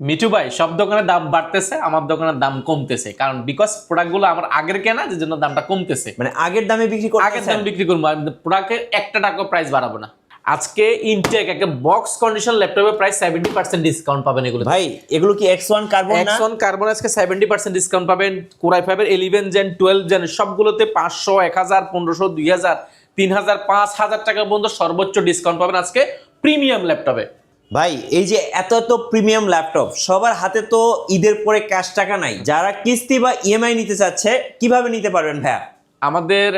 মিঠু ভাই সব দোকানের দাম বাড়তেছে আমার দোকানের দাম কমতেছে। কারণ বিকজ প্রোডাক্টগুলো আমার আগের কেনা যে জন্য দামটা কমতেছে। মানে আগের দামে বিক্রি আগের করতেছেন দাম বিক্রি করব প্রোডাক্টের একটা টাকা প্রাইস বাড়াবো না। আজকে ইনটেক একটা box condition price seventy percent discount পাবেন এগুলো। ভাই এগুলো কি এক্স ওয়ান কার্বন না? এক্সন কার্বন আজকে সেভেন্টি পার্সেন্ট ডিসকাউন্ট পাবেন। কোরাই ফাইভের ইলেভেন জেন টুয়েলভ জেন সবগুলোতে পাঁচশো এক হাজার পনেরোশো দুই হাজার তিন হাজার পাঁচ হাজার টাকা পর্যন্ত সর্বোচ্চ ডিসকাউন্ট পাবেন আজকে প্রিমিয়াম ল্যাপটপে ভাই, এই যে এত এত প্রিমিয়াম ল্যাপটপ সবার হাতে তো ঈদের পরে ক্যাশ টাকা নাই। যারা কিস্তি বা ইএমআই নিতে চাচ্ছে, কীভাবে নিতে পারবেন ভাইয়া? আমাদের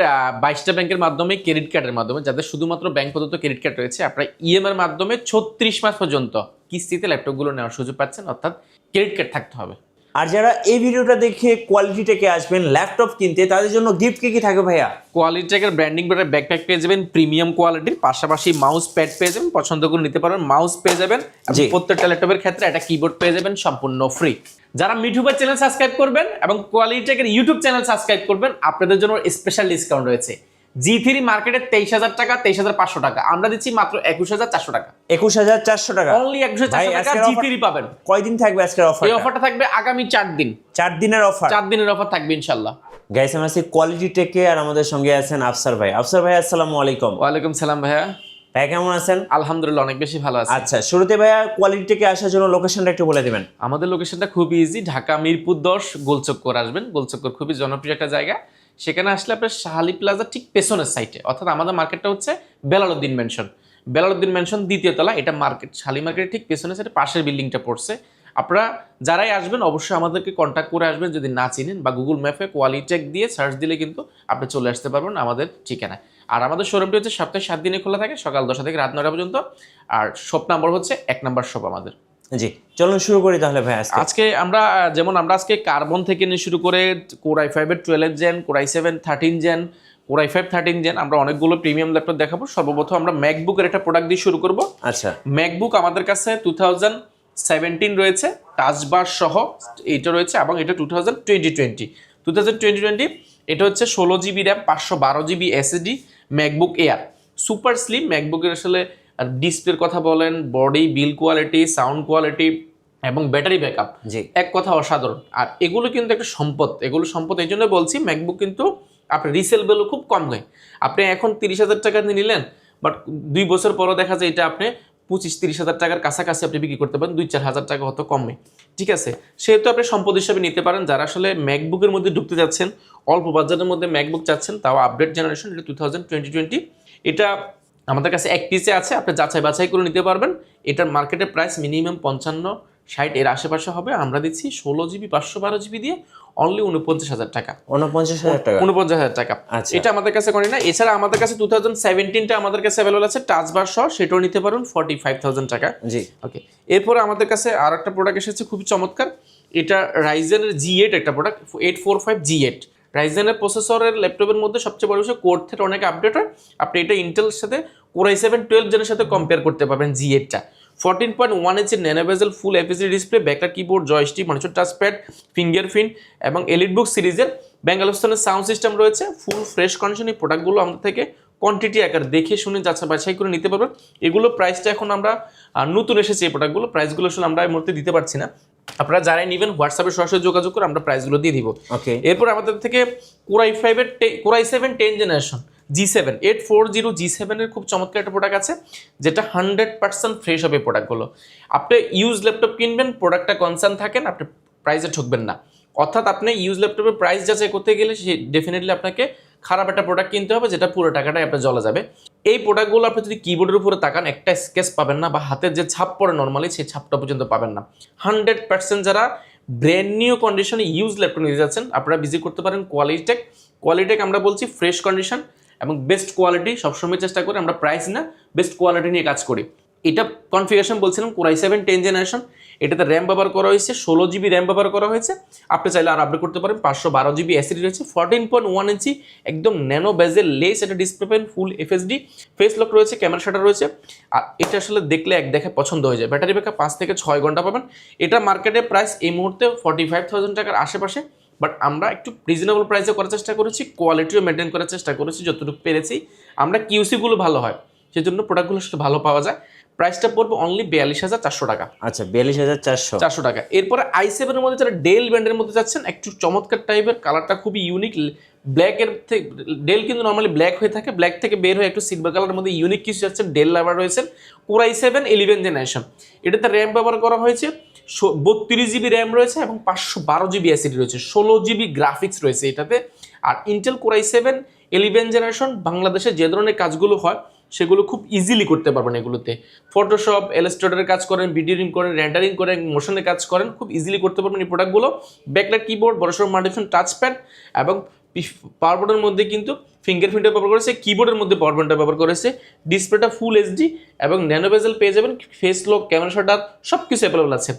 বাইশটা ব্যাংকের মাধ্যমে ক্রেডিট কার্ডের মাধ্যমে, যাদের শুধুমাত্র ব্যাংক প্রদত্ত ক্রেডিট কার্ড রয়েছে, আপনারা ইএমআই এর মাধ্যমে ছত্রিশ মাস পর্যন্ত কিস্তিতে ল্যাপটপগুলো নেওয়ার সুযোগ পাচ্ছেন, অর্থাৎ ক্রেডিট কার্ড থাকতে হবে। আর যারা এই ভিডিওটা দেখে কোয়ালিটি থেকে আসবেন ল্যাপটপ কিনতে তাদের জন্য গিফট কি কি থাকে ভাইয়া? কোয়ালিটি ট্যাগের ব্র্যান্ডিং ব্যাটার ব্যাকপ্যাক পেয়ে যাবেন প্রিমিয়াম কোয়ালিটির পাশাপাশি মাউস প্যাড পেয়ে যাবেন পছন্দ করে নিতে পারবেন মাউস পেয়ে যাবেন জি। প্রত্যেকটা ল্যাপটপের ক্ষেত্রে একটা কিবোর্ড পেয়ে যাবেন সম্পূর্ণ ফ্রি যারা মিঠুবার চ্যানেল সাবস্ক্রাইব করবেন এবং কোয়ালিটি ট্যাগের ইউটিউব চ্যানেল সাবস্ক্রাইব করবেন আপনাদের জন্য স্পেশাল ডিসকাউন্ট রয়েছে। জি থ্রি মার্কেটে তেইশ হাজার টাকা তেইশ হাজার পাঁচশো টাকা। আমরা দিচ্ছি মাত্র একুশ হাজার চারশো টাকা। একুশ হাজার চারশো টাকা। অনলি একুশ হাজার টাকা জি থ্রি পাবেন। কয়দিন থাকবে আজকের অফার এই অফারটা থাকবে আগামী চার দিন। চার দিনের অফার চার দিনের অফার থাকবে ইনশাল্লাহ। গাইস আছি কোয়ালিটি টেকে আর আমাদের সঙ্গে আছেন আফসার ভাই। আফসার ভাই আসসালামু আলাইকুম। ওয়ালাইকুম সালাম ভাইয়া। ভাই কেমন আছেন? আলহামদুলিল্লাহ অনেক বেশি ভালো আছে। আচ্ছা শুরুতে ভাইয়া কোয়ালিটি টেকে আসার জন্য লোকেশনটা একটু বলে দিবেন। আমাদের লোকেশনটা খুবই ইজি ঢাকা মিরপুর দশ গোলচক্কর আসবেন। গোলচক্কর খুবই জনপ্রিয় একটা জায়গা। সেখানে আসলে আপনার শাহালি প্লাজা ঠিক পেছনের সাইটে অর্থাৎ আমাদের মার্কেটটা হচ্ছে বেলালুদ্দিন মেনশন বেলালুদ্দিন মেনশন দ্বিতীয় তলা, এটা মার্কেট শালি মার্কেটের ঠিক পেছনের সাইডে পাশের বিল্ডিংটা পড়ছে। আপনারা যারাই আসবেন, অবশ্যই আমাদেরকে কন্ট্যাক্ট করে আসবেন যদি না চিনেন বা গুগল ম্যাপে কোয়ালিটেক দিয়ে সার্চ দিলে কিন্তু আপনি চলে আসতে পারবেন আমাদের ঠিকানায়। আর আমাদের শোরুমটি হচ্ছে সপ্তাহে সাত দিনে খোলা থাকে, সকাল দশটা থেকে রাত নটা পর্যন্ত। আর শপ নাম্বার হচ্ছে এক নাম্বার শপ আমাদের। জি চলুন শুরু করি তাহলে ভাই আজকে। আজকে আমরা যেমন আমরা আজকে কার্বন থেকে নিয়ে শুরু করে কোরাই ফাইভের twelve gen core i seven thirteen gen core i five thirteen gen আমরা অনেকগুলো প্রিমিয়াম ল্যাপটপ দেখাবো। সর্বপ্রথম আমরা ম্যাকবুকের একটা প্রোডাক্ট দিয়ে শুরু করব। আচ্ছা। ম্যাকবুক আমাদের কাছে টু থাউজেন্ড সেভেন্টিন রয়েছে টাচবার সহ এটা রয়েছে এবং এটা two thousand twenty twenty two thousand twenty twenty এটা হচ্ছে ষোলো জিবি র্যাম পাঁচশো বারো GB SSD MacBook Air super slim ম্যাকবুকের আসলে ডিসপ্লের কথা বলেন body build quality sound quality এবং ব্যাটারি ব্যাকআপ এক কথা অসাধারণ। আর এগুলো কিন্তু একটা সম্পদ। এগুলো সম্পদ এই জন্য বলছি ম্যাকবুক কিন্তু আপনার রিসেল ভ্যালু খুব কম হয় আপনি এখন তিরিশ হাজার টাকা দিয়ে নিলেন বাট দুই বছর পরও দেখা যায় এটা আপনি পঁচিশ তিরিশ হাজার টাকার কাছাকাছি আপনি বিক্রি করতে পারেন দুই চার হাজার টাকা হয়তো কমে। ঠিক আছে? সেহেতু আপনি সম্পদ হিসাবে নিতে পারেন যারা আসলে ম্যাকবুকের মধ্যে ঢুকতে যাচ্ছেন অল্প বাজারের মধ্যে ম্যাকবুক চাচ্ছেন তাও আপডেট জেনারেশন এটা টু থাউজেন্ড টোয়েন্টি টোয়েন্টি এটা আমাদের কাছে এক পিসে আছে আপনি যাচাই বাছাই করে নিতে পারবেন। এটার মার্কেটের প্রাইস মিনিমাম পঞ্চান্ন ষাট এর আশেপাশে হবে। আমরা দিচ্ছি ষোলো জিবি পাঁচশো বারো জিবি দিয়ে অনলি উনপঞ্চাশ হাজার টাকা। উনপঞ্চাশ হাজার টাকা। উনপঞ্চাশ হাজার টাকা। আচ্ছা। এটা আমাদের কাছে করি না এছাড়া আমাদের কাছে টু থাউজেন্ড সেভেন্টিনটা আমাদের কাছে অ্যাভেলেবল আছে। টাচ বার সহ সেটাও নিতে পারুন ফর্টি ফাইভ থাউজেন্ড টাকা। জি। ওকে এরপরে আমাদের কাছে আর একটা প্রোডাক্ট এসেছে খুবই চমৎকার। এটা রাইজেনের জি এইট একটা product eight four five G eight রাইজেনের প্রসেসরের ল্যাপটপের মধ্যে সবচেয়ে বড় বিষয় কোড থেকে অনেক আপডেট হয়। আপনি এটা ইন্টেলের সাথে কোরাই সেভেন টুয়েলভ জেনের সাথে কম্পেয়ার করতে পারবেন জি এইটটা fourteen point one ইঞ্চের nano bezel full FSD display backlit keyboard joystick monitor touchpad fingerprint এবং এলিট বুক সিরিজের ব্যাঙ্গালোস্থানের সাউন্ড সিস্টেম রয়েছে ফুল ফ্রেশ কন্ডিশন এই প্রোডাক্টগুলো আমাদের থেকে কোয়ান্টিটি আকার দেখে শুনে যাচ্ছে বাছাই করে নিতে পারবেন। এগুলো প্রাইসটা এখন আমরা নতুন এসেছে এই প্রোডাক্টগুলো প্রাইসগুলো আসলে আমরা এই মুহূর্তে দিতে পারছি না। আপনারা যারাই নেবেন হোয়াটসঅ্যাপে সরাসরি যোগাযোগ করে আমরা প্রাইসগুলো দিয়ে দিব। ওকে এরপর আমাদের থেকে কোরাই ফাইভের core i seven ten generation G seven eight four zero G সেভেনের খুব চমৎকার একটা প্রোডাক্ট আছে, যেটা হান্ড্রেড পার্সেন্ট ফ্রেশ হবে প্রোডাক্টগুলো আপনি ইউজ ল্যাপটপ কিনবেন প্রোডাক্টটা কনসার্ন থাকেন আপনি প্রাইসে ঠকবেন না। অর্থাৎ আপনি ইউজ ল্যাপটপের প্রাইস যাচাই করতে গেলে সে ডেফিনেটলি আপনাকে খারাপ একটা প্রোডাক্ট কিনতে হবে, যেটা পুরো টাকাটাই আপনার জলা যাবে। এই প্রোডাক্টগুলো আপনি যদি কিবোর্ডের উপরে তাকান, একটা স্কেচ পাবেন না বা হাতের যে ছাপ পড়ে নর্মালি সেই ছাপটা পর্যন্ত পাবেন না। হান্ড্রেড পার্সেন্ট যারা ব্র্যান্ড নিউ কন্ডিশনে ইউজ ল্যাপটপ নিতে যাচ্ছেন, আপনারা ভিজিট করতে পারেন কোয়ালিটেক কোয়ালিটেক আমরা বলছি ফ্রেশ কন্ডিশন এবং বেস্ট কোয়ালিটি সবসময় চেষ্টা করি আমরা প্রাইস না বেস্ট কোয়ালিটি নিয়ে কাজ করি। এটা কনফিগারেশন বলছিলাম core i seven ten generation এটাতে র্যাম ব্যবহার করা হয়েছে, ষোলো জিবি র্যাম ব্যবহার করা হয়েছে। আপনি চাইলে আর আপডেট করতে পারেন, পাঁচশো বারো জিবি এসিডি রয়েছে ফোরটিন পয়েন্ট ওয়ান ইঞ্চি একদম ন্যানো বেজের লেস এটা display pen full FSD face lock রয়েছে ক্যামেরা শাটার রয়েছে। আর এটা আসলে দেখলে এক দেখে পছন্দ হয়ে যায়। ব্যাটারি ব্যাকআপ পাঁচ থেকে ছয় ঘণ্টা পাবেন। এটা মার্কেটে প্রাইস এই মুহূর্তে ফর্টি ফাইভ থাউজেন্ড টাকার আশেপাশে। বাট আমরা একটু রিজনেবল প্রাইসে করার চেষ্টা করেছি কোয়ালিটিও মেনটেন করার চেষ্টা করেছি যতটুকু পেরেছি। আমরা কিউসিগুলো ভালো হয় সেজন্য প্রোডাক্টগুলো সেটা ভালো পাওয়া যায়। প্রাইসটা পড়বে অনলি বিয়াল্লিশ হাজার চারশো টাকা। আচ্ছা বিয়াল্লিশ হাজার চারশো। চারশো টাকা। এরপরে আই সেভেনের মধ্যে যারা ডেল ব্র্যান্ডের মধ্যে যাচ্ছেন একটু চমৎকার টাইপের কালারটা খুবই ইউনিক ব্ল্যাকের থেকে ডেল কিন্তু নর্মালি ব্ল্যাক হয়ে থাকে ব্ল্যাক থেকে বের হয়ে একটু সিলভার কালারের মধ্যে ইউনিক কিছু যাচ্ছে ডেল লাভার রয়েছেন core i seven eleven generation এটাতে র্যাম ব্যবহার করা হয়েছে। বত্রিশ জিবি র্যাম রয়েছে এবং পাঁচশো বারো জিবি অ্যাসিড রয়েছে, ষোলো জিবি গ্রাফিক্স রয়েছে এটাতে। আর Intel core i seven eleven generation বাংলাদেশে যে ধরনের কাজগুলো হয়, সেগুলো খুব ইজিলি করতে পারবেন এগুলোতে। ফটোশপ এলাস্ট্রেটরের কাজ করেন ভিডিওরিং করেন রেন্ডারিং করেন মোশনের কাজ করেন, খুব ইজিলি করতে পারবেন এই প্রোডাক্টগুলো ব্যাকলাইট কিবোর্ড বড়সড় মাল্টিফোন টাচপ্যাড এবং পাওয়ার বোর্ডের মধ্যে কিন্তু ফিঙ্গারপ্রিন্টটা ব্যবহার করেছে কিবোর্ডের মধ্যে পাওয়ার পয়েন্টটা ব্যবহার করেছে ডিসপ্লেটা ফুল এইচডি এবং ন্যানো বেজেল পেয়ে যাবেন ফেস লক ক্যামেরা শাটার সব কিছু অ্যাভেলেবল আছে।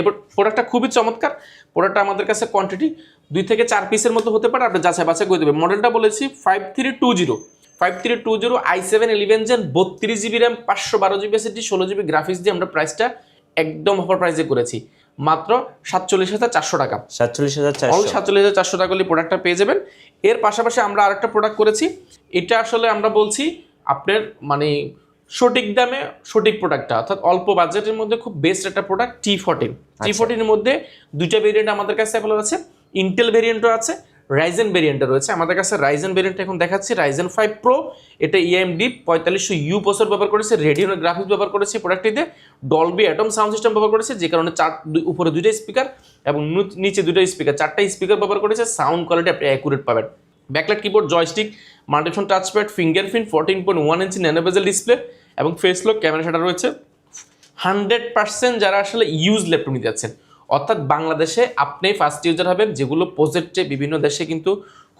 এবার প্রোডাক্টটা খুবই চমৎকার। প্রোডাক্টটা আমাদের কাছে কোয়ান্টিটি দুই থেকে চার পিসের মতো হতে পারে আপনি যাচাই বাছাই করে দেবেন। মডেলটা বলেছি five three two zero five three two zero I seven eleven gen বত্রিশ জিবি র্যাম পাঁচশো বারো জিবি এসএসডি ষোলো জিবি গ্রাফিক্স দিয়ে আমরা প্রাইসটা একদম অফার প্রাইসে করেছি। মাত্র সাতচল্লিশ হাজার চারশো টাকা। সাতচল্লিশ হাজার সাতচল্লিশ হাজার চারশো টাকা প্রোডাক্টটা পেয়ে যাবেন। এর পাশাপাশি আমরা আরেকটা প্রোডাক্ট করেছি। এটা আসলে আমরা বলছি আপনার মানে সঠিক দামে সঠিক প্রোডাক্টটা অর্থাৎ অল্প বাজেটের মধ্যে খুব বেস্ট একটা প্রোডাক্ট টি ফোরটিন টি ফোরটিনের মধ্যে দুইটা ভেরিয়েন্ট আমাদের কাছে অ্যাভেলেবল আছে। ইন্টেল ভেরিয়েন্টও আছে রাইজেন ভেরিয়েন্টও রয়েছে। আমাদের কাছে রাইজেন ভেরিয়েন্ট এখন দেখাচ্ছি রাইজেন ফাইভ প্রো এটা E ইএমডি পঁয়তাল্লিশশো ইউ প্রসেসর ব্যবহার করেছে রেডিও গ্রাফিক্স ব্যবহার করেছে প্রোডাক্টটিতে ডলবি অ্যাটম সাউন্ড সিস্টেম ব্যবহার করেছে যে কারণে চার উপরে দুইটা স্পিকার এবং নিচে দুটো স্পিকার চারটা স্পিকার ব্যবহার করেছে। সাউন্ড কোয়ালিটি আপনি অ্যাকুরেট পাবেন। Backlight keyboard joystick মাল্টিফোন touchpad fingerprint fourteen point one inch nano bezel display এবং ফেস লক ক্যামেরা সেটা রয়েছে। হান্ড্রেড পার্সেন্ট যারা আসলে ইউজ ল্যাপটপ নিতে যাচ্ছেন, অর্থাৎ বাংলাদেশে আপনি ফার্স্ট ইউজার হবেন, যেগুলো প্রজেক্টে বিভিন্ন দেশে কিন্তু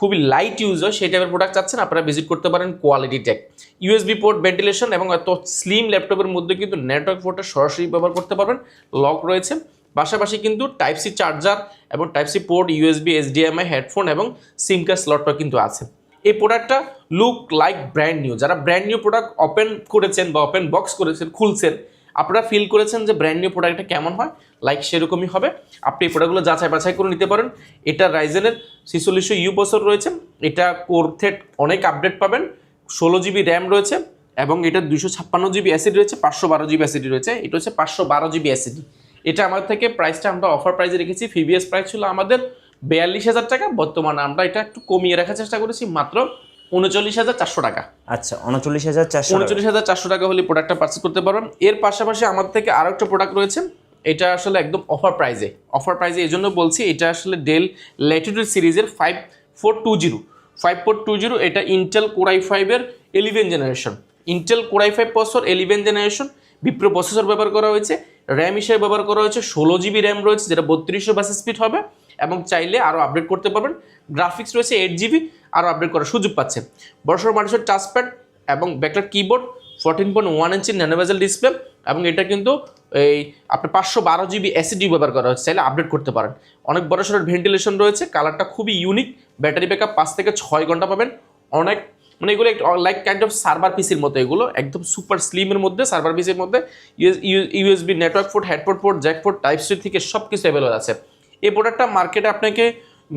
খুবই লাইট ইউজ হয়, সেই টাইপের প্রোডাক্ট চাচ্ছেন, আপনারা ভিজিট করতে পারেন quality tech USB port ventilation এবং এত স্লিম ল্যাপটপের মধ্যে কিন্তু নেটওয়ার্ক পোর্টটা সরাসরি ব্যবহার করতে পারবেন লক রয়েছে। পাশাপাশি কিন্তু টাইপ সি চার্জার এবং type C port USB HDMI headphone এবং সিম কার্ড স্লটটা কিন্তু আছে। এই প্রোডাক্টটা লুক লাইক ব্র্যান্ড নিউ যারা ব্র্যান্ড নিউ প্রোডাক্ট ওপেন করেছেন বা ওপেন বক্স করেছেন, খুলছেন, আপনারা ফিল করেছেন যে ব্র্যান্ড নিউ প্রোডাক্টটা কেমন হয়? লাইক সেরকমই হবে। আপনি এই প্রোডাক্টগুলো যাচাই বাছাই করে নিতে পারেন। এটা রাইজেনের ছিচল্লিশশো ইউ বছর রয়েছে। এটা কোরথেট অনেক আপডেট পাবেন। ষোলো জিবি র্যাম রয়েছে এবং এটা দুশো ছাপ্পান্ন জিবি অ্যাসিড রয়েছে, পাঁচশো বারো জিবি অ্যাসিড রয়েছে। এটা হচ্ছে পাঁচশো বারো জিবি অ্যাসিড এটা আমাদের থেকে প্রাইসটা আমরা অফার প্রাইসে রেখেছি। ফিবিএস প্রাইস ছিল আমাদের বিয়াল্লিশ হাজার টাকা। বর্তমানে আমরা এটা একটু কমিয়ে রাখার চেষ্টা করেছি। মাত্র উনচল্লিশ হাজার চারশো টাকা। আচ্ছা উনচল্লিশ হাজার চারশো উনচল্লিশ হাজার চারশো টাকা হলে প্রোডাক্টটা পারচেস করতে পারবেন। এর পাশাপাশি আমার থেকে আরও একটা প্রোডাক্ট রয়েছে। এটা আসলে একদম অফার প্রাইজে অফার প্রাইজে এই জন্য বলছি এটা আসলে ডেল ল্যাটিটিউড সিরিজের five four two zero five four two zero এটা ইন্টেল কোরাই ফাইভের eleven generation Intel core i five processor eleven generation vPro processor ব্যবহার করা হয়েছে। র্যাম হিসেবে ব্যবহার করা হয়েছে। ষোলো জিবি র্যাম রয়েছে যেটা বত্রিশশো বাস স্পিড হবে। এবং চাইলে আরও আপডেট করতে পারবেন। গ্রাফিক্স রয়েছে এইট জিবি আরও আপডেট করার সুযোগ পাচ্ছেন বড়সড় মানুষের টাচপ্যাড এবং backlight keyboard fourteen point one ইঞ্চি ন্যানোভেজেল ডিসপ্লে এবং এটা কিন্তু এই আপনার পাঁচশো বারো জিবি অ্যাসিডি ব্যবহার করা হচ্ছে, চাইলে আপডেট করতে পারেন। অনেক বড় সড়ো ভেন্টিলেশন রয়েছে কালারটা খুবই ইউনিক ব্যাটারি ব্যাকআপ পাঁচ থেকে ছয় ঘণ্টা পাবেন। অনেক মানে এগুলো লাইক কাইন্ড অফ সার্ভার পিসির মতো এগুলো, একদম সুপার স্লিমের মধ্যে সার্ভার পিসির মধ্যে USB network port head port port jack port type C থেকে সব কিছু অ্যাভেলেবল আছে। এই প্রোডাক্টটা মার্কেটে আপনাকে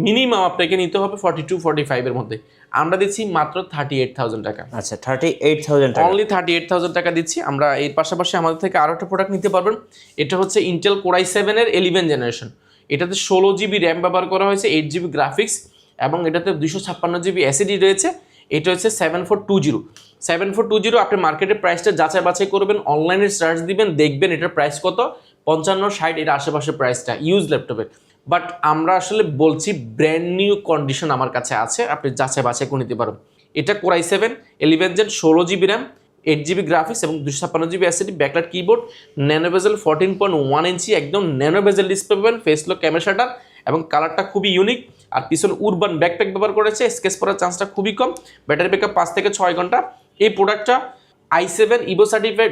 মিনিমাম আপনাকে নিতে হবে ফর্টি টু ফর্টি ফাইভের মধ্যে। আমরা দিচ্ছি মাত্র থার্টি এইট থাউজেন্ড টাকা। আচ্ছা থার্টি এইট থাউজেন্ড টাকা। অনলি থার্টি এইট থাউজেন্ড টাকা দিচ্ছি। আমরা এর পাশাপাশি আমাদের থেকে আরও একটা প্রোডাক্ট নিতে পারবেন। এটা হচ্ছে ইন্টেল কোরাই সেভেনের এলিভেন জেনারেশন এটাতে ষোলো জিবি র্যাম ব্যবহার করা হয়েছে এইট জিবি গ্রাফিক্স এবং এটাতে দুশো ছাপ্পান্ন জিবি অ্যাসিডি রয়েছে। এটা হচ্ছে seven four two zero seven four two zero আপনি মার্কেটের প্রাইসটা যাচাই বাছাই করবেন অনলাইনে সার্চ দিবেন দেখবেন এটার প্রাইস কত। পঞ্চান্ন ষাট এর আশেপাশে প্রাইসটা ইউজ ল্যাপটপের বাট আমরা আসলে বলছি ব্র্যান্ড নিউ কন্ডিশন আমার কাছে আছে, আপনি যাচাই বাছাই করে নিতে পারবেন। এটা core i seven eleven gen ষোলো GB RAM eight GB graphics এবং দুশো ছাপ্পান্ন GB SSD backlight keyboard nano bezel fourteen point one inch একদম ন্যানোভেজেল ডিসপ্লে পাবেন ফেসলক ক্যামেরা শাটার এবং কালারটা খুবই ইউনিক আর পিছন উরবান ব্যাকপ্যাক ব্যবহার করেছে স্কেচ করার চান্সটা খুবই কম ব্যাটারি ব্যাকআপ পাঁচ থেকে ছয় ঘণ্টা। এই প্রোডাক্টটা I seven Evo certified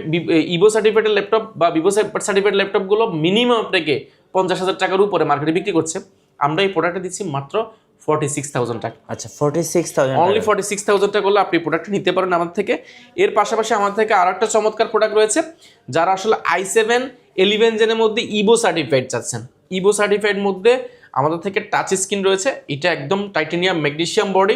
Evo সার্টিফাইডের laptop বা ভিভো সার্টিফাইড ল্যাপটপগুলো মিনিমাম আপনাকে পঞ্চাশ হাজার টাকার উপরে মার্কেটে বিক্রি করছে। আমরা এই প্রোডাক্টটা দিচ্ছি মাত্র ফর্টি সিক্স থাউজেন্ড টাকা। আচ্ছা forty six thousand only forty six thousand টাকা করলে আপনি প্রোডাক্টটা নিতে পারেন আমাদের থেকে। এর পাশাপাশি আমাদের থেকে আরও একটা চমৎকার প্রোডাক্ট রয়েছে যারা আসলে আই সেভেন এলিভেন জেনের মধ্যে ইবো সার্টিফাইড চাচ্ছেন। ইবো সার্টিফাইড মধ্যে আমাদের থেকে টাচ স্ক্রিন রয়েছে। এটা একদম টাইটেনিয়াম ম্যাগনেশিয়াম বডি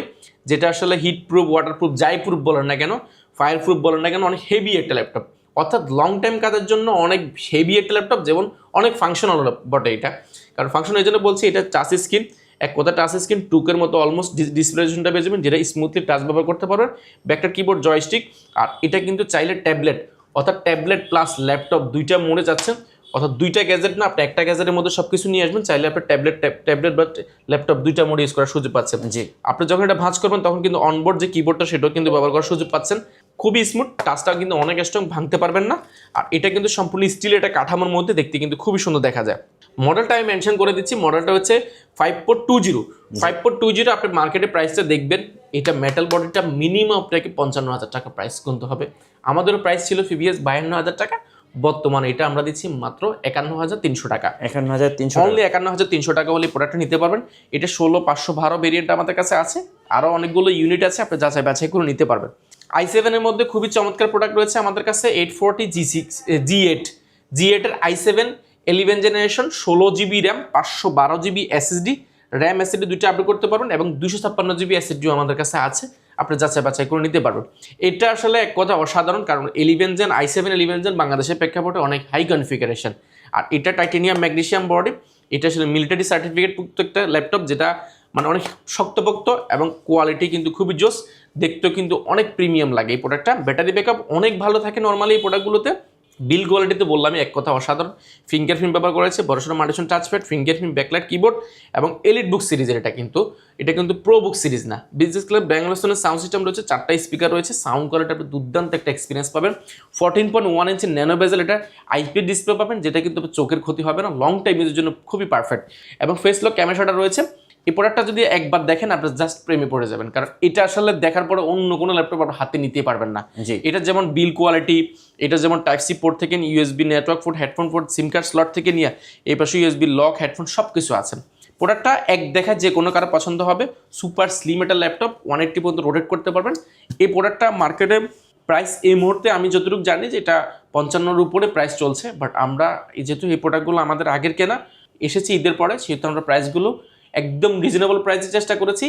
যেটা আসলে হিট প্রুফ ওয়াটার প্রুফ যাই প্রুফ বলেন না কেন ফায়ার প্রুফ বলেন না কেন অনেক হেভি একটা ল্যাপটপ অর্থাৎ লং টাইম কাজের জন্য অনেক হেভি একটা ল্যাপটপ যেমন অনেক ফাংশনাল বটে এটা। কারণ ফাংশন এই জন্য বলছি এটা টাচ স্ক্রিন এক কথা টাচ স্ক্রিন টুকের মতো অলমোস্ট ডিসপ্লেশনটা পেয়ে যাবেন যেটা স্মুথলি টাচ ব্যবহার করতে পারবেন। ব্যাকটার কিবোর্ড জয়স্টিক আর এটা কিন্তু চাইলে ট্যাবলেট অর্থাৎ ট্যাবলেট প্লাস ল্যাপটপ দুইটা মোড়ে যাচ্ছেন অর্থাৎ দুইটা গ্যাজেট না আপনি একটা গ্যাজেটের মধ্যে সব কিছু নিয়ে আসবেন চাইলে আপনি ট্যাবলেট ট্যাবলেট বা ল্যাপটপ দুইটা মোড়ে ইউজ করার সুযোগ পাচ্ছেন। জি। আপনি যখন এটা ভাঁজ করবেন তখন কিন্তু অনবোর্ড যে কিবোর্ডটা সেটাও কিন্তু ব্যবহার করার সুযোগ পাচ্ছেন। খুবই স্মুথ টাচটা কিন্তু অনেক স্ট্রং ভাঙতে পারবেন না। আর এটা কিন্তু সম্পূর্ণ স্টিল এটা কাঠামোর মধ্যে দেখতে কিন্তু খুবই সুন্দর দেখা যায়। মডেলটা আমি মেনশন করে দিচ্ছি মডেলটা হচ্ছে five four two zero five four two zero আপনি মার্কেটে প্রাইসটা দেখবেন এটা মেটাল বডিটা মিনিমাম আপনাকে পঞ্চান্ন হাজার টাকা প্রাইস গুনতে হবে। আমাদেরও প্রাইস ছিল ফিভিএস বায়ান্ন হাজার টাকা বর্তমানে এটা আমরা দিচ্ছি মাত্র একান্ন হাজার তিনশো টাকা। একান্ন হাজার তিনশো অনলি একান্ন হাজার তিনশো টাকা হলে প্রোডাক্টটা নিতে পারবেন। এটা ষোলো পাঁচশো বারো ভেরিয়েন্ট আমাদের কাছে আছে। আরও অনেকগুলো ইউনিট আছে আপনি যাচাই বাছাই করে নিতে পারবেন। আই সেভেনের মধ্যে খুবই চমৎকার প্রোডাক্ট রয়েছে আমাদের কাছে eight forty G six G eight G এইটের আই সেভেন এলিভেন জেনারেশন ষোলো জিবি র্যাম পাঁচশো বারো জিবি এসএসডি র্যাম এসএসডি দুইটা আপডেট করতে পারবেন এবং দুশো ছাপ্পান্ন জিবি এসএসডিও আমাদের কাছে আছে। আপনি যাচাই বাছাই করে নিতে পারবেন। এটা আসলে এক কথা অসাধারণ কারণ eleven gen I seven eleven gen বাংলাদেশের প্রেক্ষাপটে অনেক হাই কনফিগারেশন আর এটা টাইটেনিয়াম ম্যাগনেশিয়াম বডি এটা আসলে মিলিটারি সার্টিফিকেট প্রত্যেকটা ল্যাপটপ যেটা মানে অনেক শক্তপোক্ত এবং কোয়ালিটি কিন্তু খুবই জোস, দেখতেও কিন্তু অনেক প্রিমিয়াম লাগে এই প্রোডাক্টটা ব্যাটারি ব্যাকআপ অনেক ভালো থাকে নর্মালি এই প্রোডাক্টগুলোতে বিল কোয়ালিটিতে বললামই এক কথা অসাধারণ। ফিঙ্গার প্রিন্ট ব্যবহার করেছে বড়সড় মাল্টিশন touchpad fingerprint backlight keyboard এবং এলিট বুক সিরিজের এটা কিন্তু। এটা কিন্তু প্রো বুক সিরিজ না। বিজনেস ক্লাব ব্যাঙ্গালোর সাউন্ড সিস্টেম রয়েছে, চারটা স্পিকার রয়েছে সাউন্ড কোয়ালিটি আপনি দুর্দান্ত একটা এক্সপিরিয়েন্স পাবেন। ফোরটিন পয়েন্ট ওয়ান ইঞ্চি ন্যানো বেজেল এটা আইপি ডিসপ্লে পাবেন, যেটা কিন্তু চোখের ক্ষতি হবে না লং টাইম ইউজের জন্য খুবই পারফেক্ট এবং ফেস লক ক্যামেরাটা রয়েছে। এই প্রোডাক্টটা যদি একবার দেখেন আপনার জাস্ট প্রেমে পড়ে যাবেন। কারণ এটা আসলে দেখার পরে অন্য কোনো ল্যাপটপ আপনার হাতে নিতে পারবেন না। এটা যেমন বিল কোয়ালিটি এটা যেমন টাইপ সি পোর্ট থেকে USB network port headphone port SIM card slot থেকে নিয়ে এই পাশে ইউএসবি লক হেডফোন সব কিছু আছে। প্রোডাক্টটা এক দেখা যে কোনো কারও পছন্দ হবে সুপার স্লিম একটা ল্যাপটপ ওয়ান এইট্টি পর্যন্ত রোটেট করতে পারবেন। এই প্রোডাক্টটা মার্কেটে প্রাইস এই মুহূর্তে আমি যতটুকু জানি যে এটা পঞ্চান্নর উপরে প্রাইস চলছে বাট আমরা এই যেহেতু এই প্রোডাক্টগুলো আমাদের আগের কেনা এসেছে ঈদের পরে সেহেতু আমরা প্রাইসগুলো একদম রিজনেবল প্রাইসে চেষ্টা করেছি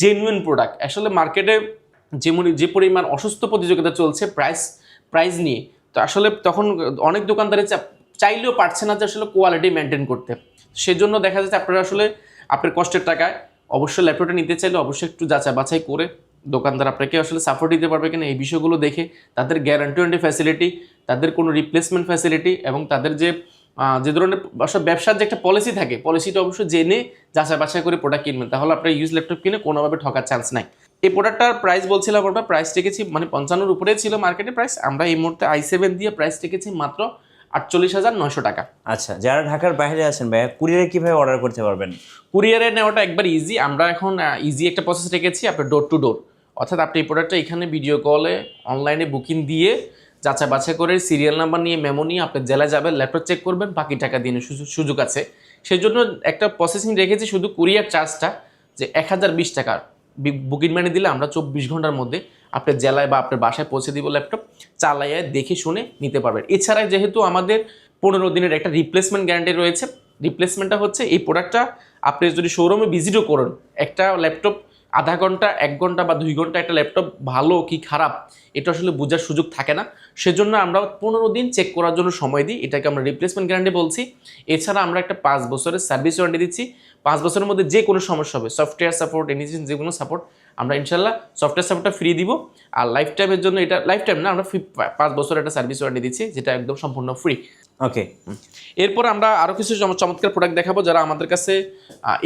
জেনুইন প্রোডাক্ট আসলে মার্কেটে যেমন যে পরিমাণ অসুস্থ প্রতিযোগিতা চলছে প্রাইস প্রাইস নিয়ে, তো আসলে তখন অনেক দোকানদারে চাইলেও পারছে না যে আসলে কোয়ালিটি মেনটেন করতে। সেজন্য দেখা যাচ্ছে আপনারা আসলে আপনার কষ্টের টাকায় অবশ্যই ল্যাপটপটা নিতে চাইলে অবশ্যই একটু যাচাই বাছাই করে দোকানদার আপনাকে আসলে সাপোর্ট দিতে পারবে কিনা এই বিষয়গুলো দেখে তাদের গ্যারান্টি ফ্যাসিলিটি তাদের কোনো রিপ্লেসমেন্ট ফ্যাসিলিটি এবং তাদের যে যে ধরনের আসলে ব্যবসার যে একটা পলিসি থাকে পলিসিটা অবশ্যই জেনে যাচাই বাছাই করে প্রোডাক্ট কিনবেন। তাহলে আপনার ইউজ ল্যাপটপ কিনে কোনোভাবে ঠকার চান্স নাই। এই প্রোডাক্টটার প্রাইস বলছিলাম আমরা প্রাইস রেখেছি মানে পঞ্চান্নর উপরে ছিল মার্কেটে প্রাইস আমরা এই মুহূর্তে আই সেভেন দিয়ে প্রাইস রেখেছি মাত্র আটচল্লিশ হাজার নয়শো টাকা। আচ্ছা যারা ঢাকার বাইরে আছেন ভাইয়া কুরিয়ারে কীভাবে অর্ডার করতে পারবেন? কুরিয়ারে নেওয়াটা একবার ইজি আমরা এখন ইজি একটা প্রসেস রেখেছি আপনার ডোর টু ডোর অর্থাৎ আপনি এই প্রোডাক্টটা এখানে ভিডিও কলে অনলাইনে বুকিং দিয়ে যাচাই বাছাই করে সিরিয়াল নাম্বার নিয়ে মেমো নিয়ে আপনি জেলায় যাবেন ল্যাপটপ চেক করবেন, বাকি টাকা সুযোগ- সুযোগ আছে। সেই জন্য একটা প্রসেসিং রেখেছি শুধু কুরিয়ার চার্জটা যে এক হাজার বিশ টাকা। বুকিং মানে দিলে আমরা চব্বিশ ঘণ্টার মধ্যে আপনার জেলায় বা আপনার বাসায় পৌঁছে দিব ল্যাপটপ চালাইয়ে দেখে, শুনে নিতে পারবেন। এছাড়া যেহেতু আমাদের পনেরো দিনের একটা রিপ্লেসমেন্ট গ্যারান্টি রয়েছে রিপ্লেসমেন্টটা হচ্ছে এই প্রোডাক্টটা আপনি যদি শোরুমে ভিজিটও করুন, একটা ল্যাপটপ আধা ঘণ্টা এক ঘণ্টা বা দুই ঘণ্টা একটা ল্যাপটপ ভালো কি খারাপ এটা আসলে বোঝার সুযোগ থাকে না। সেজন্য আমরা পনেরো দিন চেক করার জন্য সময় দিই এটাকে আমরা রিপ্লেসমেন্ট গ্যারান্টি বলছি। এছাড়া আমরা একটা পাঁচ বছরের সার্ভিস ওয়ারেন্টি দিচ্ছি। পাঁচ বছরের মধ্যে যে কোনো সমস্যা হবে সফটওয়্যার সাপোর্ট এনিথিং যে কোনো সাপোর্ট আমরা ইনশাল্লাহ সফটওয়্যার সাপোর্টটা ফ্রি দিব। আর লাইফ টাইমের জন্য এটা লাইফ টাইম না আমরা পাঁচ বছরের একটা সার্ভিস ওয়ারেন্টি দিচ্ছি যেটা একদম সম্পূর্ণ ফ্রি ওকে এরপর আমরা আরও কিছু চমৎকার প্রোডাক্ট দেখাবো যারা আমাদের কাছে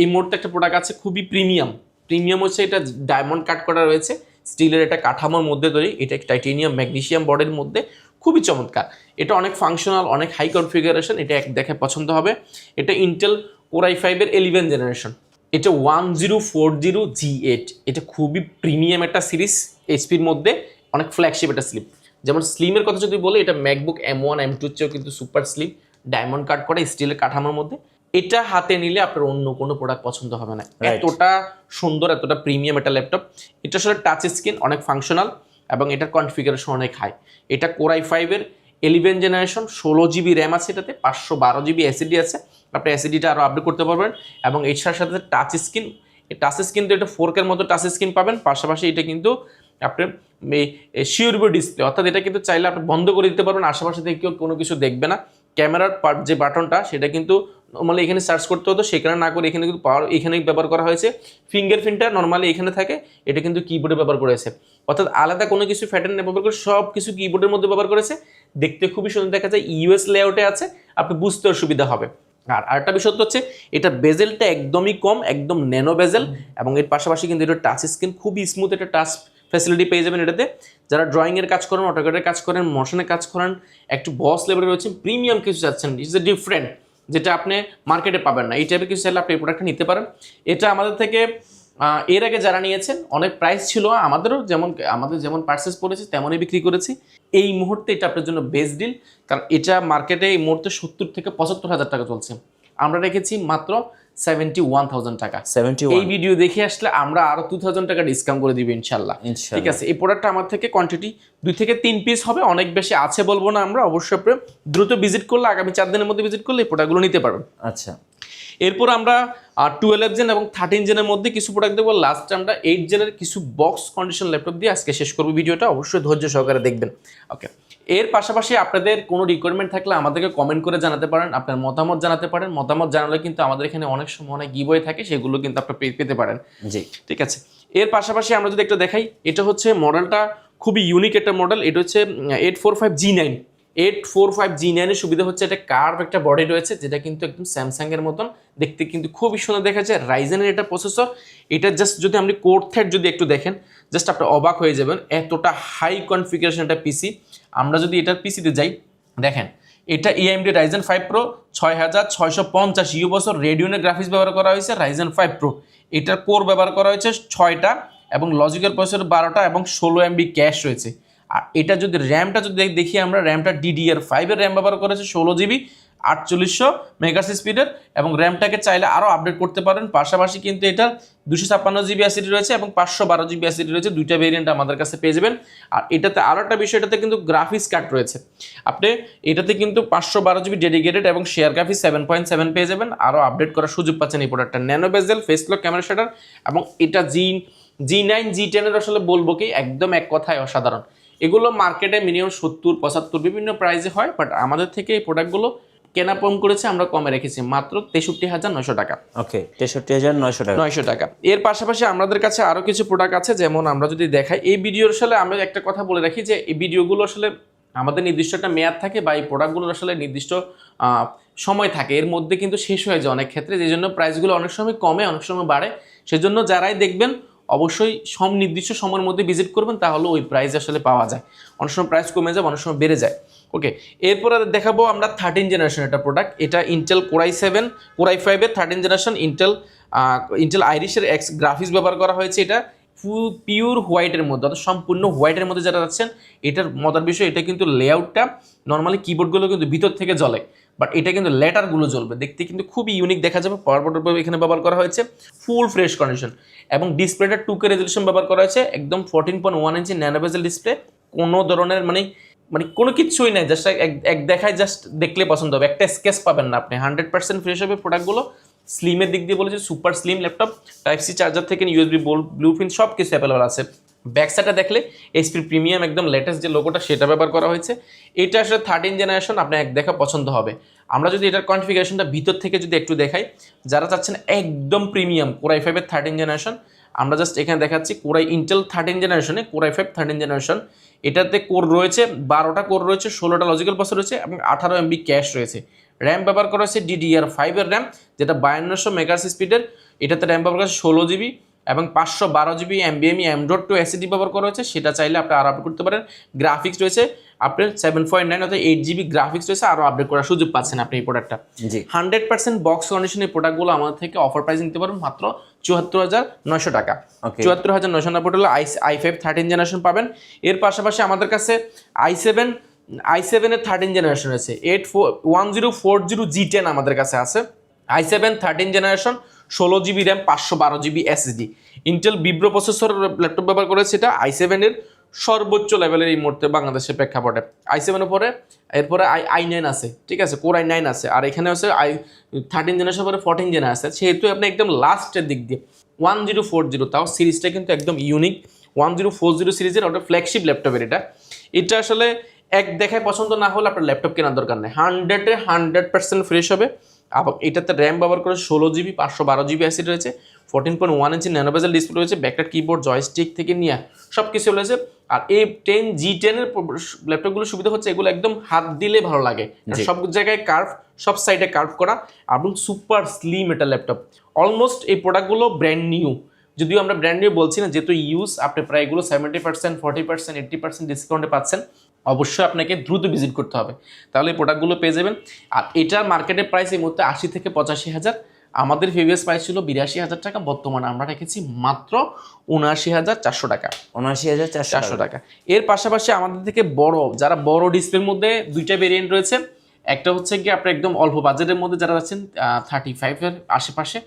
এই মুহূর্তে একটা প্রোডাক্ট আছে খুবই প্রিমিয়াম প্রিমিয়াম হচ্ছে এটা ডায়মন্ড কাট করা রয়েছে, স্টিলের এটা কাঠামোর মধ্যে তৈরি, এটা টাইটেনিয়াম ম্যাগনেসিয়াম বর্ডের মধ্যে, খুবই চমৎকার। এটা অনেক ফাংশনাল অনেক হাই কনফিগারেশন এটা এক দেখে পছন্দ হবে। এটা ইন্টেল কোরাই ফাইভের এলিভেন জেনারেশন এটা one zero four zero G eight এটা খুবই প্রিমিয়াম একটা সিরিজ এইচপির মধ্যে, অনেক ফ্ল্যাগশিপ একটা স্লিপ যেমন স্লিমের কথা যদি বলি, এটা ম্যাকবুক এম ওয়ান এম টুর চেয়েও কিন্তু সুপার স্লিম ডায়মন্ড কাট করা স্টিলের কাঠামোর মধ্যে। এটা হাতে নিলে আপনার অন্য কোনো প্রোডাক্ট পছন্দ হবে না। এতটা সুন্দর এতটা প্রিমিয়াম একটা ল্যাপটপ এটা আসলে টাচ স্ক্রিন অনেক ফাংশনাল এবং এটার কনফিগারেশন অনেক হাই এটা কোরাই ফাইভের এলিভেন জেনারেশন ষোলো জিবি র্যাম আছে এটাতে পাঁচশো বারো জিবি এসিডি আছে। আপনি এসিডিটা আরও আপডেট করতে পারবেন এবং এটার সাথে টাচ স্ক্রিন টাচ স্ক্রিন তো এটা ফোরকের মতো টাচ স্ক্রিন পাবেন। পাশাপাশি এটা কিন্তু আপনি শিওরবো ডিসপ্লে অর্থাৎ এটা কিন্তু চাইলে আপনি বন্ধ করে দিতে পারবেন আশেপাশে থেকে কেউ কোনো কিছু দেখবে না। ক্যামেরার পার্ট যে বাটনটা সেটা কিন্তু নর্মালি এখানে সার্চ করতে হতো, সেখানে না করে এখানে কিন্তু পাওয়ার এখানেই ব্যবহার করা হয়েছে। ফিঙ্গারপ্রিন্টটা নর্মালি এখানে থাকে, এটা কিন্তু কিবোর্ডে ব্যবহার করেছে অর্থাৎ আলাদা কোনো কিছু প্যাটার্ন ব্যবহার করে সব কিছু কিবোর্ডের মধ্যে ব্যবহার করেছে। দেখতে খুবই সুন্দর দেখা যায় ইউএস লেআউটে আছে, আপনি বুঝতেও সুবিধা হবে। আর আরেকটা বিষয় হচ্ছে, এটা বেজেলটা একদমই কম, একদম ন্যানো বেজেল এবং এর পাশাপাশি কিন্তু এটা টাচ স্ক্রিন খুবই স্মুথ একটা টাচ ফ্যাসিলিটি পেয়ে যাবেন এটাতে। যারা ড্রয়িংয়ের কাজ করেন অটোকেটের কাজ করেন মোশনের কাজ করেন, একটু বস লেভেলে রয়েছে প্রিমিয়াম কিছু চাচ্ছেন ইটস এ ডিফারেন্ট যেটা আপনি মার্কেটে পাবেন না। এই টাইপের কিছু চাইলে আপনি এই প্রোডাক্টটা নিতে পারেন। এটা আমাদের থেকে এর আগে যারা নিয়েছেন, অনেক প্রাইস ছিল, আমাদেরও যেমন, আমাদের যেমন পার্সেস পড়েছে তেমনই বিক্রি করেছি। এই মুহূর্তে এটা আপনার জন্য বেস্ট ডিল কারণ এটা মার্কেটে এই মুহূর্তে সত্তর থেকে পঁচাত্তর হাজার টাকা চলছে। আমরা রেখেছি মাত্র সেভেন্টি ওয়ান থাউজেন্ড টাকা। সেভেন্টি এই ভিডিও দেখে আসলে আমরা আরও টু থাউজেন্ড টাকা ডিসকাউন্ট করে দিবি ইনশাল্লাহ ইনশাল্লাহ। ঠিক আছে? এই প্রোডাক্টটা আমার থেকে কোয়ান্টিটি দুই থেকে তিন পিস হবে অনেক বেশি আছে বলব না আমরা অবশ্যই আপনি দ্রুত ভিজিট করলে আগামী চার দিনের মধ্যে ভিজিট করলে এই প্রোডাক্টগুলো নিতে পারবেন। আচ্ছা। এরপর আমরা টুয়েলভ জেন এবং থার্টিন জেনের মধ্যে কিছু প্রোডাক্ট দেবো। লাস্ট আমরা এইট জেনের কিছু বক্স কন্ডিশন ল্যাপটপ দিয়ে আজকে শেষ করব। ভিডিওটা অবশ্যই ধৈর্য সহকারে দেখবেন। ওকে এর পাশাপাশি আপনাদের কোনো রিকোয়ারমেন্ট থাকলে আমাদেরকে কমেন্ট করে জানাতে পারেন আপনার মতামত জানাতে পারেন। মতামত জানালে কিন্তু আমাদের এখানে অনেক সময় অনেক গিবই থাকে সেগুলো কিন্তু আপনি পে- পেতে পারেন। জি। ঠিক আছে? এর পাশাপাশি আমরা যদি একটা দেখাই এটা হচ্ছে মডেলটা খুবই ইউনিক একটা মডেল এটা হচ্ছে eight four five G nine eight four five G নাইনের সুবিধা হচ্ছে এটা কার্ভ একটা বডি রয়েছে যেটা কিন্তু একদম স্যামসাং এর মতন। দেখতে কিন্তু খুবই সুন্দর দেখা যায় রাইজেনের এটা প্রসেসর এটা জাস্ট যদি আপনি কোর থ্রেড যদি একটু দেখেন জাস্ট আপনি অবাক হয়ে যাবেন এতটা হাই কনফিগারেশন একটা পিসি আমরা যদি এটার পিসিতে যাই, দেখেন, এটা ইএমডি রাইজেন ফাইভ প্রো ছয় হাজার ছয়শো পঞ্চাশ ইউ বছর রেডিওনের গ্রাফিক্স ব্যবহার করা হয়েছে রাইজেন ফাইভ প্রো এটার কোর ব্যবহার করা হয়েছে ছয়টা এবং লজিকের প্রসেসর বারোটা এবং ষোলো এমবি ক্যাশ রয়েছে। আর এটা যদি র্যামটা যদি দেখি আমরা র্যামটা ডিডিআর ফাইভের র্যাম ব্যবহার করেছে, ষোলো জিবি আটচল্লিশশো মেগাস স্পিডের এবং র্যামটাকে চাইলে আরও আপডেট করতে পারেন। পাশাপাশি কিন্তু এটার দুশো ছাপ্পান্ন জিবি অ্যাসিডি রয়েছে এবং পাঁচশো বারো জিবি অ্যাসিডি রয়েছে। দুইটা ভেরিয়েন্ট আমাদের কাছে পেয়ে যাবেন। আর এটাতে আরও একটা বিষয়, এটাতে কিন্তু গ্রাফিক্স কার্ড রয়েছে। আপনি এটাতে কিন্তু পাঁচশো বারো জিবি ডেডিকেটেড এবং share graphics seven point seven পেয়ে যাবেন। আরও আপডেট করার সুযোগ পাচ্ছেন এই প্রোডাক্টটা nano bezel face lock camera shutter এবং এটা জি জি নাইন জি টেনের আসলে বলব কি, একদম এক কথায় অসাধারণ। এগুলো মার্কেটে মিনিমাম সত্তর, পঁচাত্তর বিভিন্ন প্রাইসে হয় বাট আমাদের থেকে এই প্রোডাক্টগুলো কেনা কম করেছে আমরা কমে রেখেছি। মাত্র তেষট্টি হাজার নয়শো টাকা। ওকে তেষট্টি হাজার নয়শো টাকা। নয়শো টাকা। এর পাশাপাশি আমাদের কাছে আরও কিছু প্রোডাক্ট আছে যেমন আমরা যদি দেখাই এই ভিডিওর আসলে আমরা একটা কথা বলে রাখি যে এই ভিডিওগুলো আসলে আমাদের নির্দিষ্ট একটা মেয়াদ থাকে বা এই প্রোডাক্টগুলোর আসলে নির্দিষ্ট সময় থাকে। এর মধ্যে কিন্তু শেষ হয়ে যায় অনেক ক্ষেত্রে যে জন্য প্রাইসগুলো অনেক সময় কমে অনেক সময় বাড়ে। সেজন্য যারাই দেখবেন অবশ্যই সম নির্দিষ্ট সময়ের মধ্যে ভিজিট করবেন তাহলে ওই প্রাইস আসলে পাওয়া যায়। অনেক সময় প্রাইস কমে যায় অনেক সময় বেড়ে যায়। ওকে এরপরে দেখাবো আমরা থার্টিন জেনারেশন একটা প্রোডাক্ট এটা Intel core i seven core i ফাইভের থার্টিন জেনারেশন ইন্টেল ইন্টেল আইরিশের এক্স গ্রাফিক্স ব্যবহার করা হয়েছে, এটা পিওর হোয়াইটের মধ্যে, অর্থাৎ সম্পূর্ণ হোয়াইটের মধ্যে যারা যাচ্ছেন এটার মজার বিষয়, এটা কিন্তু লেআউটটা নর্মালি কিবোর্ডগুলো কিন্তু ভিতর থেকে জ্বলে বাট এটা কিন্তু লেটারগুলো জ্বলবে, দেখতে কিন্তু খুবই ইউনিক দেখা যাবে পাওয়ার বাটন এখানে ব্যবহার করা হয়েছে ফুল ফ্রেশ কন্ডিশন এবং ডিসপ্লেটা টু কে রেজলিউশন ব্যবহার করা হয়েছে, একদম ফোরটিন পয়েন্ট ওয়ান ইঞ্চি ন্যানোভেজেল ডিসপ্লে কোনো ধরনের মানে মানে কোনো কিছুই নাই জাস্ট এক দেখায় জাস্ট দেখলে পছন্দ হবে। একটা স্কেচ পাবেন না আপনি। হান্ড্রেড পার্সেন্ট ফ্রেশ হবে প্রোডাক্টগুলো স্লিমের দিক দিয়ে বলেছে super slim laptop type C charger থেকে ইউএসবি বোল ব্লুফিন সব কিছু অ্যাভেলেবল আছে। ব্যাক সাইডটা দেখলে এইচপি প্রিমিয়াম একদম লেটেস্ট যে লোগোটা সেটা ব্যবহার করা হয়েছে। এটা আসলে থার্টিন জেনারেশন আপনার এক দেখা পছন্দ হবে। আমরা যদি এটার কনফিগারেশনটা ভিতর থেকে যদি একটু দেখাই, যারা চাচ্ছেন একদম প্রিমিয়াম কোরাই ফাইভের থার্টিন জেনারেশন আমরা জাস্ট এখানে দেখাচ্ছি কোরাই ইন্টেল থার্টিন জেনারেশনে core i five thirteen generation এটাতে কোর রয়েছে, বারোটা কোর রয়েছে, ষোলোটা লজিক্যাল প্রসেসর রয়েছে এবং আঠারো এমবি ক্যাশ রয়েছে। র্যাম ব্যবহার করা হয়েছে ডিডিআর ফাইভের র্যাম যেটা বায়ান্নশো মেগাস স্পিডের এটাতে র্যাম ব্যবহার করা হয়েছে ষোলো জিবি এবং পাঁচশো বারো জিবি এমবিএমই এমডট টু এসিডি ব্যবহার করা হয়েছে, সেটা চাইলে আপনি আপডেট করতে পারেন। গ্রাফিক্স রয়েছে আপনার সেভেন পয়েন্ট নাইন অর্থাৎ এইট জিবি গ্রাফিক্স রয়েছে আরও আপডেট করার সুযোগ পাচ্ছেন আপনি এই প্রোডাক্টটা জি। হান্ড্রেড পার্সেন্ট বক্স কন্ডিশনের প্রোডাক্টগুলো আমাদের থেকে অফার প্রাইস নিতে পারবেন মাত্র চুয়াত্তর হাজার নয়শো টাকা। চুয়াত্তর হাজার নয়শো নব্বই হলে I I five thirteen generation পাবেন। এর পাশাপাশি আমাদের কাছে আই সেভেন আই সেভেনের থার্টিন জেনারেশন আছে eight four one zero four zero G ten আমাদের কাছে আছে। আই সেভেন থার্টিন জেনারেশন ষোলো জিবি র্যাম পাঁচশো বারো GB SSD Intel vPro processor laptop ব্যবহার করেছে এটা আই সেভেনের সর্বোচ্চ লেভেলের এই মুহূর্তে বাংলাদেশের প্রেক্ষাপটে। আই সেভেনের পরে এরপরে আই আই নাইন আছে, ঠিক আছে? কোর আই নাইন আছে। আর এখানে আছে আই থার্টিন জেনারেশন পরে ফোরটিন জেন আছে। সেহেতু আপনি একদম লাস্টের দিক দিয়ে ওয়ান জিরো ফোর জিরো তাও সিরিজটা কিন্তু একদম unique one zero four zero সিরিজের ওটা ফ্ল্যাগশিপ ল্যাপটপের এটা। এটা আসলে এক দেখায় পছন্দ না হলে আপনার ল্যাপটপ কেনার দরকার নেই। হান্ড্রেডে হান্ড্রেড পার্সেন্ট ফ্রেশ হবে। এবং এটাতে র্যাম ব্যবহার করে ষোলো জিবি পাঁচশো বারো জিবি অ্যাসিড রয়েছে। ফোরটিন পয়েন্ট ওয়ান ইঞ্চি ন্যানোভেজাল ডিসপ্লে রয়েছে ব্যাকটার কিবোর্ড জয়স্টিক থেকে নিয়ে সব কিছু রয়েছে। আর এই টেন জি টেনের ল্যাপটপগুলো সুবিধা হচ্ছে এগুলো একদম হাত দিলে ভালো লাগে। সব জায়গায় কার্ভ সব সাইডে কার্ভ করা এবং সুপার স্লিম এটা ল্যাপটপ অলমোস্ট এই প্রোডাক্টগুলো ব্র্যান্ড নিউ যদিও আমরা ব্র্যান্ড নিউ বলছি না যেহেতু ইউজ আপনি প্রায় এগুলো seventy percent forty percent eighty percent ডিসকাউন্টে পাচ্ছেন। অবশ্যই আপনাকে দ্রুত ভিজিট করতে হবে। তাহলে এই প্রোডাক্টগুলো পেয়ে যাবেন। আর এটার মার্কেটের প্রাইস এই মুহূর্তে আশি থেকে পঁচাশি হাজার। আমাদের প্রিভিয়াস প্রাইস ছিল বিরাশি হাজার টাকা বর্তমানে আমরা রেখেছি মাত্র উনআশি হাজার চারশো টাকা। উনআশি হাজার চারশো চারশো টাকা। এর পাশাপাশি আমাদের থেকে বড় যারা বড় ডিসপ্লের মধ্যে দুইটা ভেরিয়েন্ট রয়েছে একটা হচ্ছে কি আপনার একদম অল্প বাজেটের মধ্যে যারা আছেন থার্টি ফাইভের আশেপাশে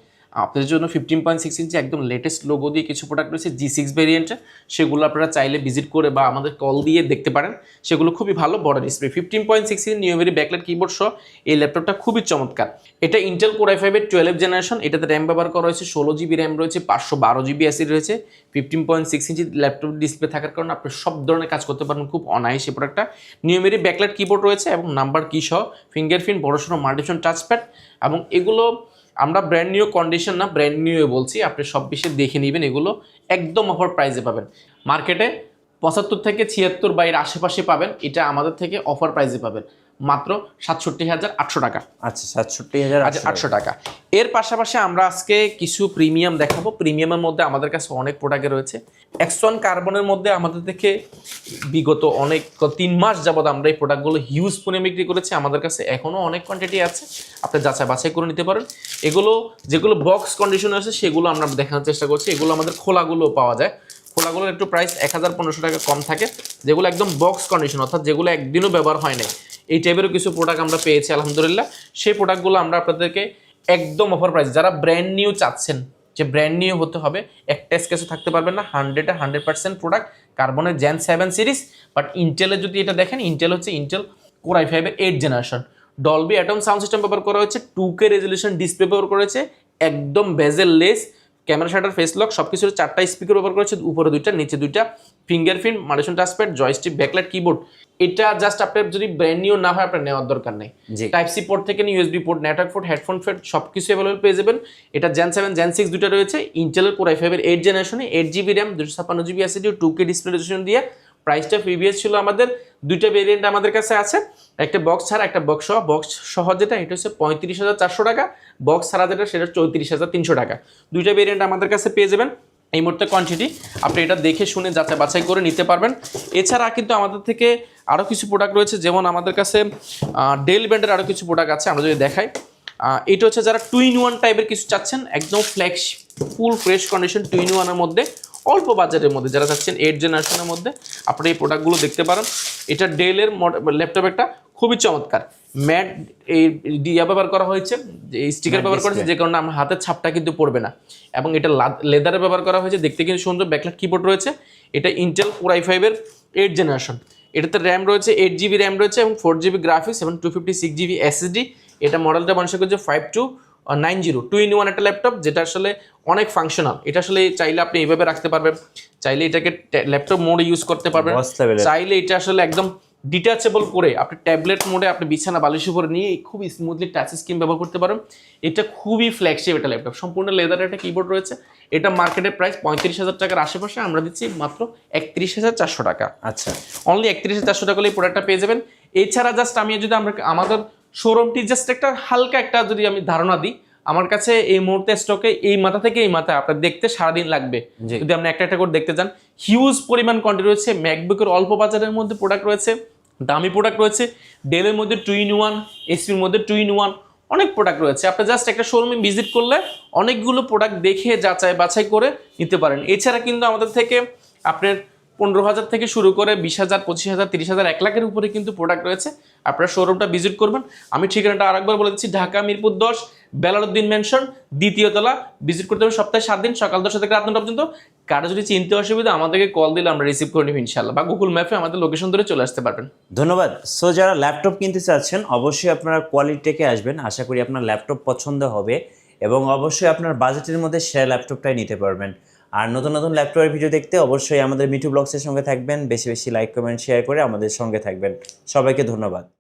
আপনাদের জন্য ফিফটিন পয়েন্ট সিক্স ইঞ্চি একদম লেটেস্ট লোগো দিয়ে কিছু প্রোডাক্ট রয়েছে জি সিক্স ভেরিয়েন্টে সেগুলো আপনারা চাইলে ভিজিট করে বা আমাদের কল দিয়ে দেখতে পারেন। সেগুলো খুবই ভালো, বড় ডিসপ্লে ফিফটিন পয়েন্ট সিক্স ইঞ্চি নিউমেরি ব্যাকলাইট কিবোর্ড সহ এই ল্যাপটপটা খুবই চমৎকার। এটা ইন্টেল কোর আই ফাইভের টুয়েলভ জেনারেশন এটাতে র্যাম ব্যবহার করা হয়েছে, ষোলো জিবি র্যাম রয়েছে, পাঁচশো বারো জিবি অ্যাসিড রয়েছে। ফিফটিন পয়েন্ট সিক্স ইঞ্চি ল্যাপটপ ডিসপ্লে থাকার কারণে আপনি সব ধরনের কাজ করতে পারেন খুব অনায়াস প্রোডাক্টটা নিউমেরি ব্যাকলাইট কিবোর্ড রয়েছে এবং নাম্বার কি সহ ফিঙ্গার ফিঙ্গারপ্রিন্ট বড় সড়ো মাল্টিশন টাচপ্যাড এবং এগুলো আমরা ব্র্যান্ড নিউ কন্ডিশন না ব্র্যান্ড নিউ বলছি, আপনি সব বিষয়ে দেখে নেবেন এগুলো, একদম অফার প্রাইসে পাবেন। মার্কেটে পঁচাত্তর থেকে ছিয়াত্তর বাইরের আশেপাশে পাবেন, এটা আমাদের থেকে অফার প্রাইসে পাবেন। মাত্র সাতষট্টি হাজার আটশো টাকা। আচ্ছা সাতষট্টি হাজার আচ্ছা আটশো টাকা। এর পাশাপাশি আমরা আজকে কিছু প্রিমিয়াম দেখাবো। প্রিমিয়ামের মধ্যে আমাদের কাছে অনেক প্রোডাক্ট রয়েছে। এক্সন কার্বনের মধ্যে আমাদের থেকে বিগত অনেক তিন মাস যাবত আমরা এই প্রোডাক্টগুলো হিউজ পরিমাণে বিক্রি করেছি। আমাদের কাছে এখনও অনেক কোয়ান্টিটি আছে। আপনি যাচাই বাছাই করে নিতে পারেন। এগুলো যেগুলো বক্স কন্ডিশনে আছে সেগুলো আমরা দেখানোর চেষ্টা করছি। এগুলো আমাদের খোলাগুলো পাওয়া যায়। খোলাগুলোর একটু প্রাইস এক হাজার পনেরোশো টাকা কম থাকে। যেগুলো একদম বক্স কন্ডিশন অর্থাৎ যেগুলো একদিনও ব্যবহার হয় নাই। এই টাইপেরও কিছু প্রোডাক্ট আমরা পেয়েছি, আলহামদুলিল্লাহ। সেই প্রোডাক্টগুলো আমরা আপনাদেরকে একদম অফার প্রাইস যারা ব্র্যান্ড নিউ চাচ্ছেন, যে ব্র্যান্ড নিউ হতে হবে, একটা স্কেচও থাকতে পারবেন না হান্ড্রেডে হান্ড্রেড পার্সেন্ট প্রোডাক্ট কার্বনের জেন সেভেন সিরিজ বাট ইন্টেলের যদি এটা দেখেন ইন্টেল হচ্ছে ইন্টেল কোর আই ফাইভের eight generation Dolby Atmos sound system ব্যবহার করা হয়েছে টু কে রেজলিউশন ডিসপ্লে ব্যবহার করেছে একদম bezel less camera shutter face lock সব কিছুর চারটা স্পিকার ব্যবহার করেছে উপরে দুইটা নিচে দুইটা। ফিঙ্গার ফিঙ্গারপ্রিন্ট মালেশন টাচপ্যাড জয়স্টিক ব্যাকলাইট কিবোর্ড এটা জাস্ট আপনার যদি ব্র্যান্ড নিউ না হয় আপনার নেওয়ার দরকার নেই। টাইপ সি পোর্ট থেকে USB port network port headphone ফেট সব কিছু অ্যাভেলেবল পেয়ে যাবেন। এটা জেন সেভেন জেন সিক্স দুটো রয়েছে। ইন্টেলের কোর আই ফাইভের এইট জেনারেশনে এইট জিবি র্যাম দুশো ছাপ্পান্ন GB SSD two K display resolution দিয়ে। প্রাইসটা প্রিভিয়াস ছিল আমাদের দুইটা ভেরিয়েন্ট আমাদের কাছে আছে। একটা বক্স ছাড়া একটা বক্স সহ। বক্স সহ যেটা, এটা হচ্ছে পঁয়ত্রিশ হাজার চারশো টাকা। বক্স ছাড়া যেটা, সেটা চৌত্রিশ হাজার তিনশো টাকা। দুইটা ভেরিয়েন্ট আমাদের কাছে পেয়ে যাবেন। এই মুহূর্তে কোয়ান্টিটি আপনি এটা দেখে শুনে যাচাই বাছাই করে নিতে পারবেন। এছাড়া কিন্তু আমাদের থেকে আরও কিছু প্রোডাক্ট রয়েছে। যেমন আমাদের কাছে ডেল ব্র্যান্ডের আরও কিছু প্রোডাক্ট আছে, আমরা যদি দেখাই। এটা হচ্ছে যারা টু ইন ওয়ান টাইপের কিছু চাচ্ছেন, একদম flax full fresh condition two in ওয়ানের মধ্যে। অল্প বাজারের মধ্যে যারা চাচ্ছেন এইট জেনারেশনের মধ্যে আপনারা এই প্রোডাক্টগুলো দেখতে পারেন। এটা ডেলের ল্যাপটপ একটা খুবই চমৎকার। ম্যাট এই ইয়া ব্যবহার করা হয়েছে স্টিকার ব্যবহার করেছে যে কারণে আমার হাতের ছাপটা কিন্তু পড়বে না। এবং এটা লেদারে ব্যবহার করা হয়েছে দেখতে কিন্তু সুন্দর ব্যাকলাইট কিবোর্ড রয়েছে। এটা ইন্টেল কোর আই ফাইভের এইট জেনারেশন এটাতে র্যাম রয়েছে এইট জিবি র্যাম রয়েছে এবং ফোর জিবি গ্রাফিক্স এবং two fifty six GB SSD এটা মডেলটা মানুষের করছে five two nine zero two in one একটা ল্যাপটপ যেটা আসলে অনেক ফাংশনাল এটা আসলে চাইলে আপনি এইভাবে রাখতে পারবেন। চাইলে এটাকে ল্যাপটপ মোডে ইউজ করতে পারবেন। চাইলে এটা আসলে একদম ডিটাচেবল করে আপনি ট্যাবলেট মোডে আপনি বিছানা বালিশের উপরে নিয়ে খুব স্মুথলি টাচ স্ক্রিন ব্যবহার করতে পারেন এটা খুবই ফ্ল্যাগশিপ এটা ল্যাপটপ সম্পূর্ণ লেদারের একটা কিবোর্ড রয়েছে। এটা মার্কেটের প্রাইস পঁয়ত্রিশ হাজার টাকার আশেপাশে। আমরা দিচ্ছি মাত্র একত্রিশ হাজার চারশো টাকা। আচ্ছা। অনলি একত্রিশ হাজার চারশো টাকা হলে এই প্রোডাক্টটা পেয়ে যাবেন। এছাড়া জাস্ট আমি যদি আমরা আমাদের শোরুমটি জাস্ট একটা হালকা একটা যদি আমি ধারণা দিই আমার কাছে এই মুহূর্তে স্টকে এই মাথা থেকে এই মাথা আপনার দেখতে সারাদিন লাগবে। যদি আপনি একটা একটা করে দেখতে যান হিউজ পরিমাণ কোয়ান্টিটি রয়েছে ম্যাকবুকের অল্প বাজারের মধ্যে প্রোডাক্ট রয়েছে দামি প্রোডাক্ট রয়েছে ডেলের মধ্যে টু ইন ওয়ান এসপির মধ্যে টু ইন ওয়ান অনেক প্রোডাক্ট রয়েছে। আপনি জাস্ট একটা শোরুমে ভিজিট করলে অনেকগুলো প্রোডাক্ট দেখে যাচাই বাছাই করে নিতে পারেন। এছাড়া কিন্তু আমাদের থেকে আপনার পনেরো হাজার থেকে শুরু করে বিশ হাজার পঁচিশ হাজার তিরিশ হাজার এক লাখের উপরে কিন্তু প্রোডাক্ট রয়েছে। আপনারা শোরুমটা ভিজিট করবেন। আমি ঠিকানাটা আরেকবার বলে দিচ্ছি, ঢাকা মিরপুর দশ বেলালুদ্দিন মেনশন দ্বিতীয় তলা। ভিজিট করতে হবে সপ্তাহে সাত দিন, সকাল দশটা থেকে রাত পর্যন্ত। কারও যদি চিনতে অসুবিধা, আমাদেরকে কল দিলে আমরা রিসিভ করে নিব ইনশাল্লাহ বা গুগল ম্যাপে আমাদের লোকেশন ধরে চলে আসতে পারবেন। ধন্যবাদ। সো যারা ল্যাপটপ কিনতে চাচ্ছেন, অবশ্যই আপনারা কোয়ালিটি থেকে আসবেন। আশা করি আপনার ল্যাপটপ পছন্দ হবে এবং অবশ্যই আপনার বাজেটের মধ্যে সেরা ল্যাপটপটাই নিতে পারবেন। আর নতুন নতুন ল্যাপটপের ভিডিও দেখতে অবশ্যই আমাদের মিঠু ব্লগসের সঙ্গে থাকবেন। বেশি বেশি লাইক কমেন্ট শেয়ার করে আমাদের সঙ্গে থাকবেন। সবাইকে ধন্যবাদ।